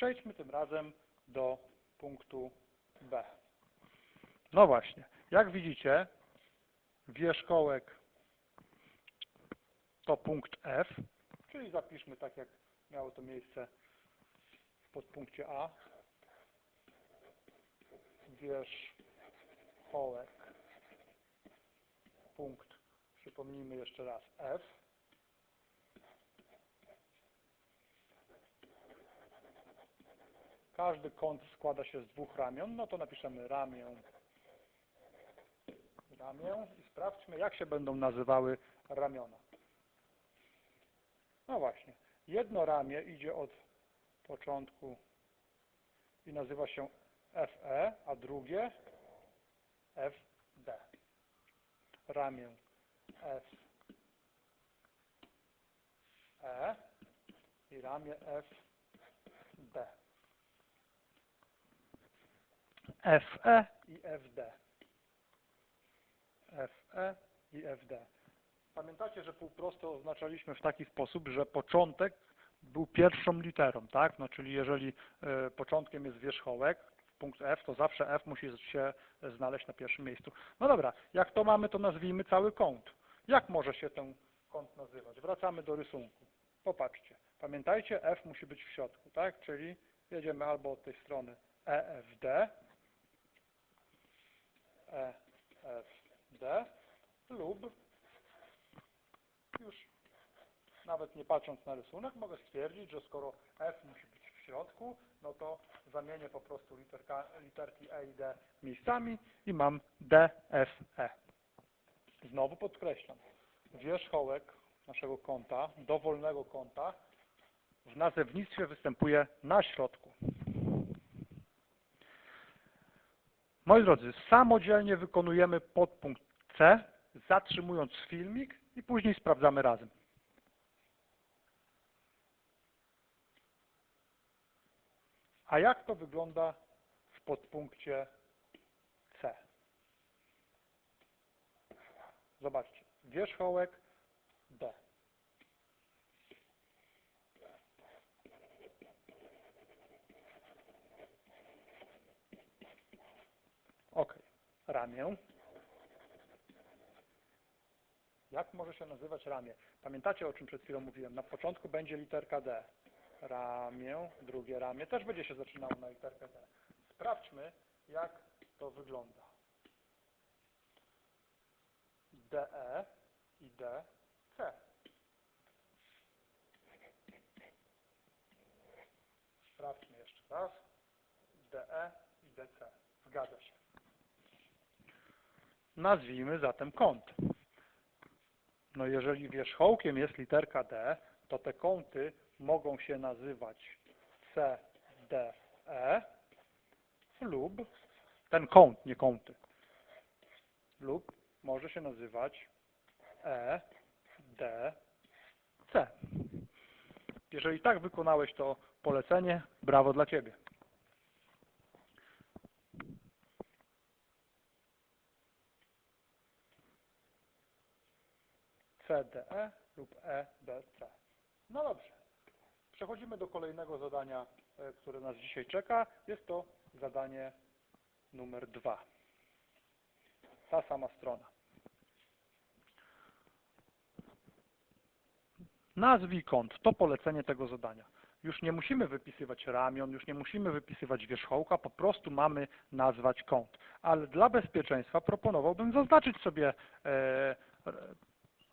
Przejdźmy tym razem do punktu B. No właśnie, jak widzicie, wierzchołek to punkt F, czyli zapiszmy tak, jak miało to miejsce w podpunkcie A. Wierzchołek, punkt, przypomnijmy jeszcze raz, F. Każdy kąt składa się z dwóch ramion, no to napiszemy ramię, ramię i sprawdźmy, jak się będą nazywały ramiona. No właśnie, jedno ramię idzie od początku i nazywa się FE, a drugie FD. Ramię FE i ramię FD. FE i FD. FE i FD. Pamiętacie, że półprosty oznaczaliśmy w taki sposób, że początek był pierwszą literą, tak? No, czyli jeżeli e, początkiem jest wierzchołek, punkt F, to zawsze F musi się znaleźć na pierwszym miejscu. No dobra, jak to mamy, to nazwijmy cały kąt. Jak może się ten kąt nazywać? Wracamy do rysunku. Popatrzcie. Pamiętajcie, F musi być w środku, tak? Czyli jedziemy albo od tej strony EFD, EFD lub już nawet nie patrząc na rysunek mogę stwierdzić, że skoro F musi być w środku, no to zamienię po prostu literka, literki E i D miejscami i mam D, F, E. Znowu podkreślam, wierzchołek naszego kąta, dowolnego kąta w nazewnictwie występuje na środku. Moi drodzy, samodzielnie wykonujemy podpunkt C, zatrzymując filmik i później sprawdzamy razem. A jak to wygląda w podpunkcie C? Zobaczcie, wierzchołek D. Ok, ramię. Jak może się nazywać ramię? Pamiętacie, o czym przed chwilą mówiłem? Na początku będzie literka D. Ramię, drugie ramię też będzie się zaczynało na literkę D. Sprawdźmy, jak to wygląda. DE i DC. Sprawdźmy jeszcze raz. DE i DC. Zgadza się. Nazwijmy zatem kąt. No jeżeli wierzchołkiem jest literka D, to te kąty mogą się nazywać C, D, E lub ten kąt, nie kąty, lub może się nazywać E, D, C. Jeżeli tak wykonałeś to polecenie, brawo dla Ciebie. CDE lub EDC. No dobrze. Przechodzimy do kolejnego zadania, e, które nas dzisiaj czeka. Jest to zadanie numer dwa. Ta sama strona. Nazwij kąt. To polecenie tego zadania. Już nie musimy wypisywać ramion, już nie musimy wypisywać wierzchołka, po prostu mamy nazwać kąt. Ale dla bezpieczeństwa proponowałbym zaznaczyć sobie e,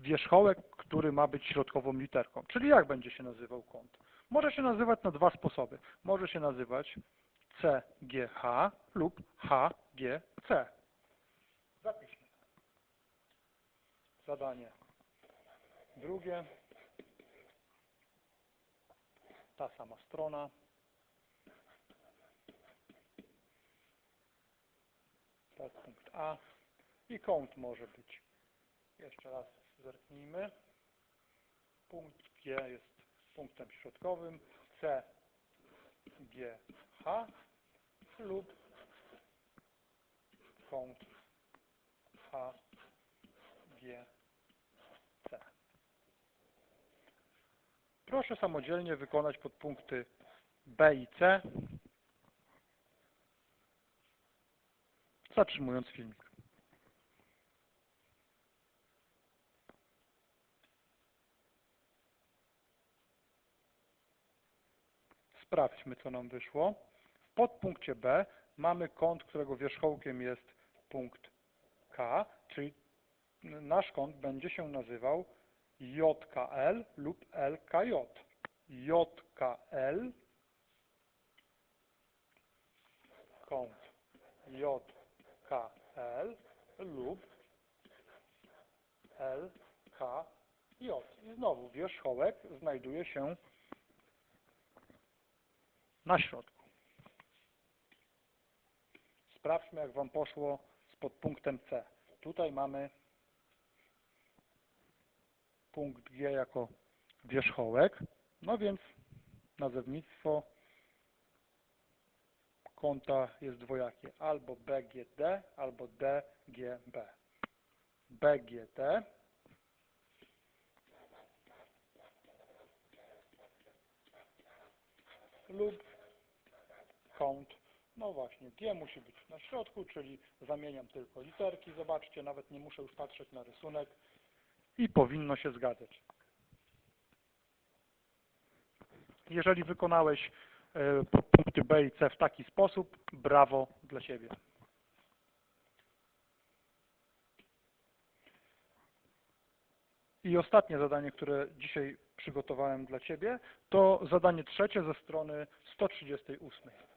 wierzchołek, który ma być środkową literką. Czyli jak będzie się nazywał kąt? Może się nazywać na dwa sposoby. Może się nazywać CGH lub HGC. Zapiszmy. Zadanie drugie. Ta sama strona. Punkt A. I kąt może być. Jeszcze raz zerknijmy. Punkt G jest punktem środkowym. C, G, H lub kąt H, G, C. Proszę samodzielnie wykonać podpunkty B i C, zatrzymując filmik. Sprawdźmy, co nam wyszło. W podpunkcie B mamy kąt, którego wierzchołkiem jest punkt K, czyli nasz kąt będzie się nazywał JKL lub LKJ. JKL kąt JKL lub LKJ. I znowu wierzchołek znajduje się na środku. Sprawdźmy, jak Wam poszło z podpunktem C. Tutaj mamy punkt G jako wierzchołek, no więc nazewnictwo kąta jest dwojakie, albo BGD, albo DGB. BGD lub kąt, no właśnie, G musi być na środku, czyli zamieniam tylko literki, zobaczcie, nawet nie muszę już patrzeć na rysunek i powinno się zgadzać. Jeżeli wykonałeś e, punkty B i C w taki sposób, brawo dla Ciebie. I ostatnie zadanie, które dzisiaj przygotowałem dla Ciebie, to zadanie trzecie ze strony 138.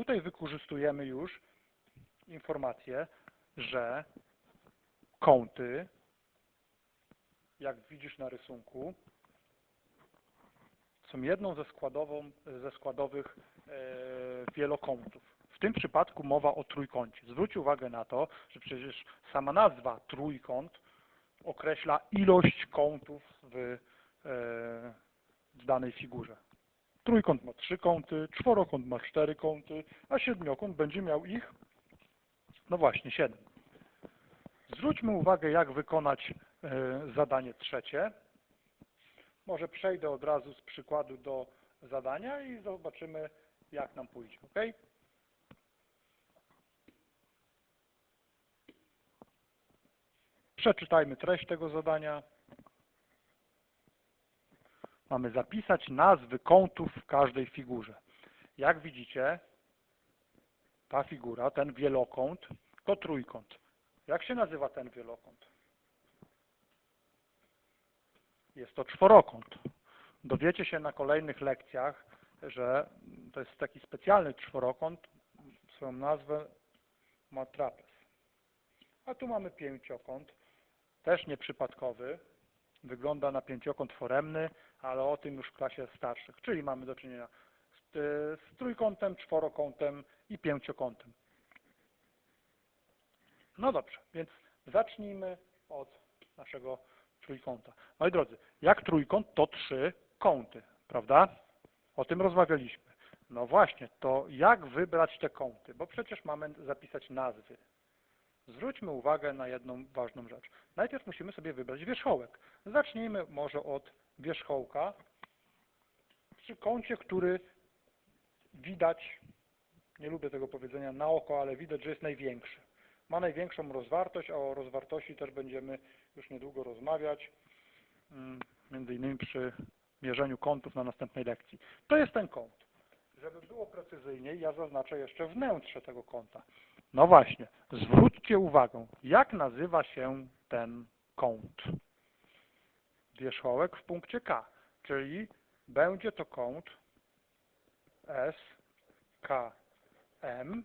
Tutaj wykorzystujemy już informację, że kąty, jak widzisz na rysunku, są jedną ze, składową, ze składowych e, wielokątów. W tym przypadku mowa o trójkącie. Zwróć uwagę na to, że przecież sama nazwa trójkąt określa ilość kątów w, e, w danej figurze. Trójkąt ma trzy kąty, czworokąt ma cztery kąty, a siedmiokąt będzie miał ich, no właśnie, siedem. Zwróćmy uwagę, jak wykonać e, zadanie trzecie. Może przejdę od razu z przykładu do zadania i zobaczymy, jak nam pójdzie. ok? Przeczytajmy treść tego zadania. Mamy zapisać nazwy kątów w każdej figurze. Jak widzicie, ta figura, ten wielokąt, to trójkąt. Jak się nazywa ten wielokąt? Jest to czworokąt. Dowiecie się na kolejnych lekcjach, że to jest taki specjalny czworokąt, swoją nazwę ma trapez. A tu mamy pięciokąt, też nieprzypadkowy, wygląda na pięciokąt foremny, ale o tym już w klasie starszych, czyli mamy do czynienia z, z trójkątem, czworokątem i pięciokątem. No dobrze, więc zacznijmy od naszego trójkąta. Moi drodzy, jak trójkąt to trzy kąty, prawda? O tym rozmawialiśmy. No właśnie, to jak wybrać te kąty? Bo przecież mamy zapisać nazwy. Zwróćmy uwagę na jedną ważną rzecz. Najpierw musimy sobie wybrać wierzchołek. Zacznijmy może od wierzchołka przy kącie, który widać, nie lubię tego powiedzenia na oko, ale widać, że jest największy. Ma największą rozwartość, a o rozwartości też będziemy już niedługo rozmawiać, mm, między innymi przy mierzeniu kątów na następnej lekcji. To jest ten kąt. Żeby było precyzyjniej, ja zaznaczę jeszcze wnętrze tego kąta. No właśnie, zwróćcie uwagę, jak nazywa się ten kąt. Wierzchołek w punkcie K, czyli będzie to kąt SKM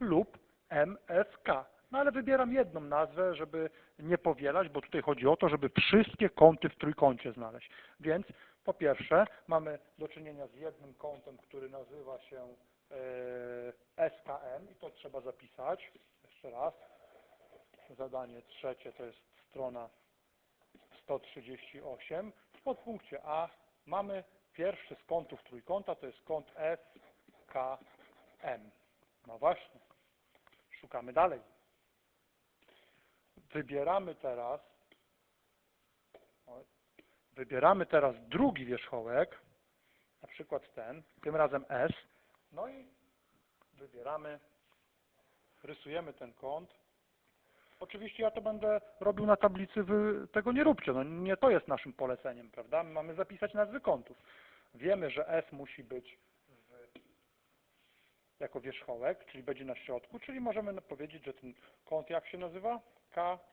lub MSK. No ale wybieram jedną nazwę, żeby nie powielać, bo tutaj chodzi o to, żeby wszystkie kąty w trójkącie znaleźć. Więc po pierwsze mamy do czynienia z jednym kątem, który nazywa się SKM i to trzeba zapisać. Jeszcze raz. Zadanie trzecie to jest strona 138. W podpunkcie A mamy pierwszy z kątów trójkąta, to jest kąt SKM. No właśnie. Szukamy dalej. Wybieramy teraz Wybieramy teraz drugi wierzchołek, na przykład ten, tym razem S, no i wybieramy, rysujemy ten kąt. Oczywiście ja to będę robił na tablicy, wy tego nie róbcie, no nie to jest naszym poleceniem, prawda? My mamy zapisać nazwy kątów. Wiemy, że S musi być jako wierzchołek, czyli będzie na środku, czyli możemy powiedzieć, że ten kąt jak się nazywa? KSM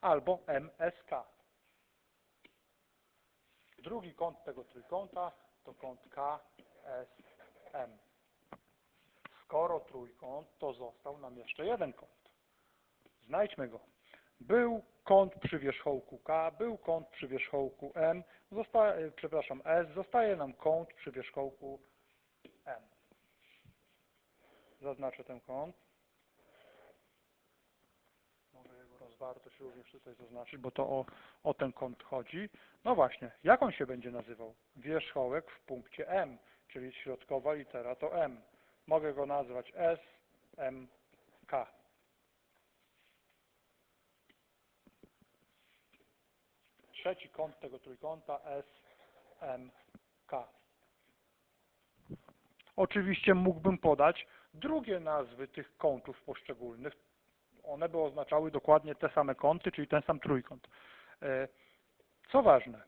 albo MSK. Drugi kąt tego trójkąta to kąt KSM. Skoro trójkąt, to został nam jeszcze jeden kąt. Znajdźmy go. Był kąt przy wierzchołku K, był kąt przy wierzchołku M, zostaje, przepraszam, S, zostaje nam kąt przy wierzchołku M. Zaznaczę ten kąt. Mogę jego rozwartość również tutaj zaznaczyć, bo to o, o ten kąt chodzi. No właśnie, jak on się będzie nazywał? Wierzchołek w punkcie M, czyli środkowa litera to M. Mogę go nazwać S, M, K. Trzeci kąt tego trójkąta S, M, K. Oczywiście mógłbym podać drugie nazwy tych kątów poszczególnych. One by oznaczały dokładnie te same kąty, czyli ten sam trójkąt. E, Co ważne,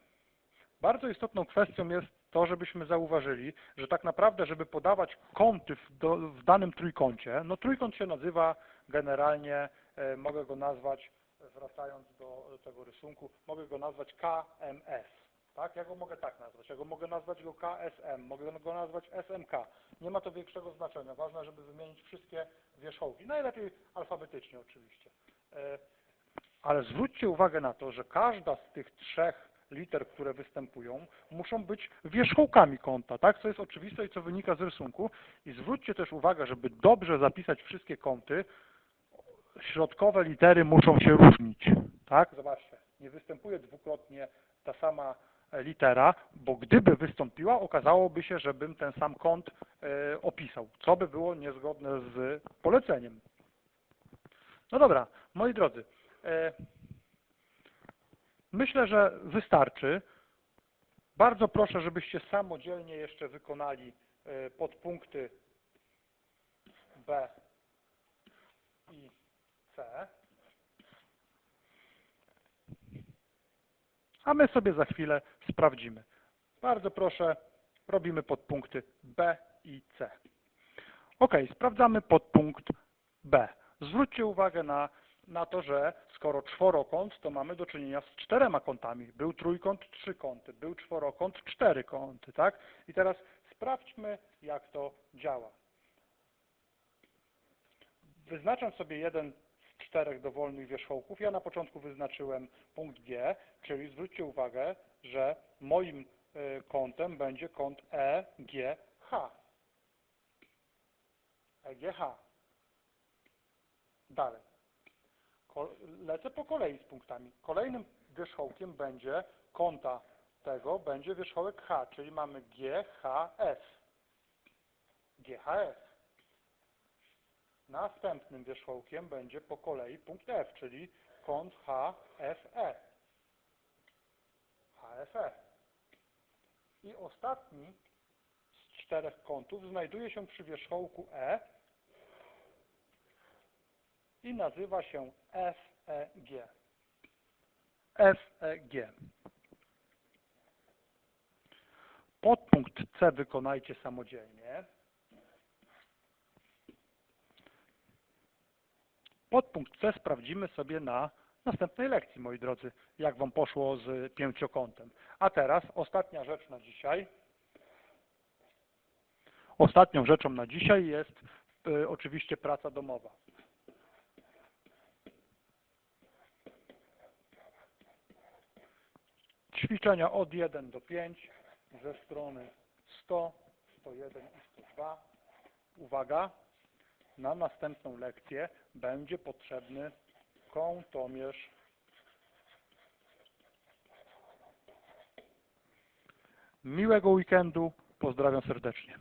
bardzo istotną kwestią jest to, żebyśmy zauważyli, że tak naprawdę, żeby podawać kąty w, do, w danym trójkącie, no trójkąt się nazywa generalnie, e, mogę go nazwać, wracając do tego rysunku, mogę go nazwać KMS. Tak? Ja go mogę tak nazwać. Ja go mogę nazwać go KSM, mogę go nazwać SMK. Nie ma to większego znaczenia. Ważne, żeby wymienić wszystkie wierzchołki. Najlepiej alfabetycznie oczywiście. E, Ale zwróćcie uwagę na to, że każda z tych trzech liter, które występują, muszą być wierzchołkami kąta, tak? Co jest oczywiste i co wynika z rysunku. I zwróćcie też uwagę, żeby dobrze zapisać wszystkie kąty, środkowe litery muszą się różnić, tak? Zobaczcie, nie występuje dwukrotnie ta sama litera, bo gdyby wystąpiła, okazałoby się, żebym ten sam kąt e, opisał, co by było niezgodne z poleceniem. No dobra, moi drodzy, e, myślę, że wystarczy. Bardzo proszę, żebyście samodzielnie jeszcze wykonali e, podpunkty B i C. A my sobie za chwilę sprawdzimy. Bardzo proszę, robimy podpunkty B i C. Ok, sprawdzamy podpunkt B. Zwróćcie uwagę na, na to, że skoro czworokąt, to mamy do czynienia z czterema kątami. Był trójkąt, trzy kąty. Był czworokąt, cztery kąty, tak? I teraz sprawdźmy, jak to działa. Wyznaczam sobie jeden z czterech dowolnych wierzchołków. Ja na początku wyznaczyłem punkt G, czyli zwróćcie uwagę, że moim y, kątem będzie kąt EGH. EGH. Dalej. Lecę po kolei z punktami. Kolejnym wierzchołkiem będzie kąta tego, będzie wierzchołek H, czyli mamy GHS. GHS. Następnym wierzchołkiem będzie po kolei punkt F, czyli kąt HFE. HFE. I ostatni z czterech kątów znajduje się przy wierzchołku E i nazywa się FEG. FEG. Podpunkt C wykonajcie samodzielnie. Podpunkt C sprawdzimy sobie na następnej lekcji, moi drodzy, jak Wam poszło z pięciokątem. A teraz ostatnia rzecz na dzisiaj. Ostatnią rzeczą na dzisiaj jest y, oczywiście praca domowa. Ćwiczenia od 1 do 5 ze strony 100, 101 i 102. Uwaga, na następną lekcję będzie potrzebny kątomierz. Miłego weekendu, pozdrawiam serdecznie.